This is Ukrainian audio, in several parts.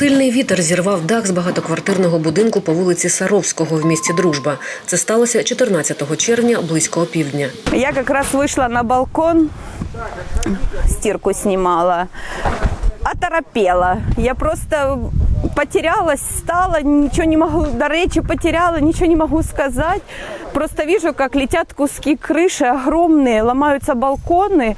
Сильний вітер зірвав дах з багатоквартирного будинку по вулиці Саровського в місті Дружба. Це сталося 14 червня близько опівдня. Я как раз вышла на балкон, стирку снимала, оторопела. Я просто потерялась, стала, ничего не могу, до речи потеряла, ничего не могу сказать. Просто вижу, как летят куски крыши огромные, ломаются балконы.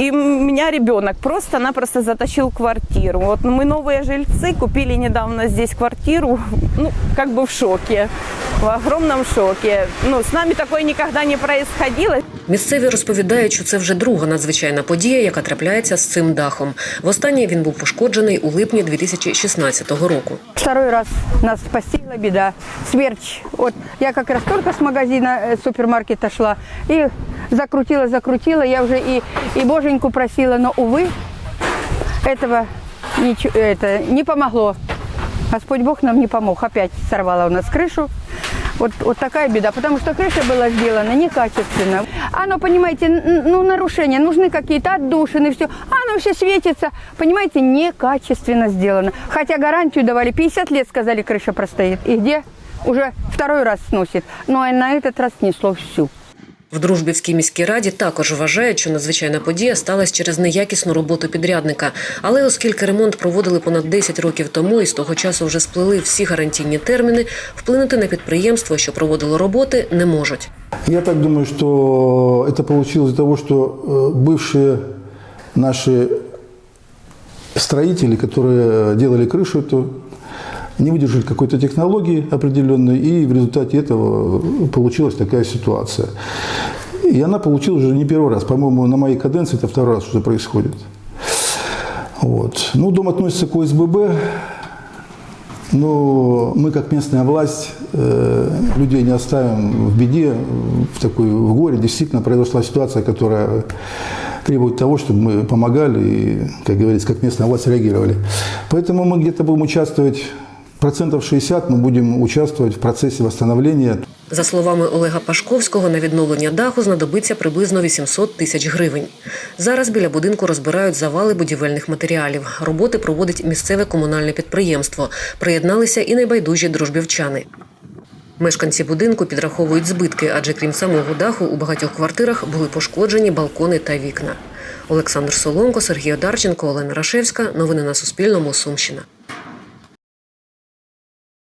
И меня ребенок просто-напросто затащил в квартиру. Вот мы новые жильцы, купили недавно здесь квартиру, ну, как бы в шоке, в огромном шоке. Ну, с нами такое никогда не происходило. Місцеві розповідають, що це вже друга надзвичайна подія, яка трапляється з цим дахом. Востаннє він був пошкоджений у липні 2016 року. Второй раз нас постигла беда. Смерч. Вот я как раз только с магазина э, супермаркета шла и закрутила, закрутила. Я уже и, и боженьку просила, но, увы, этого ничего, это, не помогло. Господь Бог нам не помог. Опять сорвала у нас крышу. Вот, вот такая беда, потому что крыша была сделана некачественно. Оно, понимаете, н- ну, нарушения, нужны какие-то отдушины, все. Оно все светится, понимаете, некачественно сделано. Хотя гарантию давали, 50 лет сказали, крыша простоит. И где? Уже второй раз сносит. Но и на этот раз снесло всю. В Дружбівській міській раді також вважають, що надзвичайна подія сталася через неякісну роботу підрядника. Але оскільки ремонт проводили понад 10 років тому і з того часу вже сплили всі гарантійні терміни, вплинути на підприємство, що проводило роботи, не можуть. Я так думаю, что это получилось из-за того, что э, бывшие наши строители, которые делали крышу эту, не выдержали какой-то технологии определенной, и в результате этого получилась такая ситуация. И она получилась уже не первый раз. По-моему, на моей каденции это второй раз уже происходит. Вот. Ну, дом относится к ОСББ, но мы, как местная власть, э, людей не оставим в беде, в такой в горе. Действительно произошла ситуация, которая требует того, чтобы мы помогали и, как говорится, как местная власть реагировали. Поэтому мы где-то будем участвовать, процентов 60 мы будем участвовать в процессе восстановления За словами Олега Пашковського, на відновлення даху знадобиться приблизно 800 тисяч гривень. Зараз біля будинку розбирають завали будівельних матеріалів. Роботи проводить місцеве комунальне підприємство. Приєдналися і найбайдужі дружбівчани. Мешканці будинку підраховують збитки, адже крім самого даху у багатьох квартирах були пошкоджені балкони та вікна. Олександр Солонко, Сергій Одарченко, Олена Рашевська. Новини на Суспільному. Сумщина.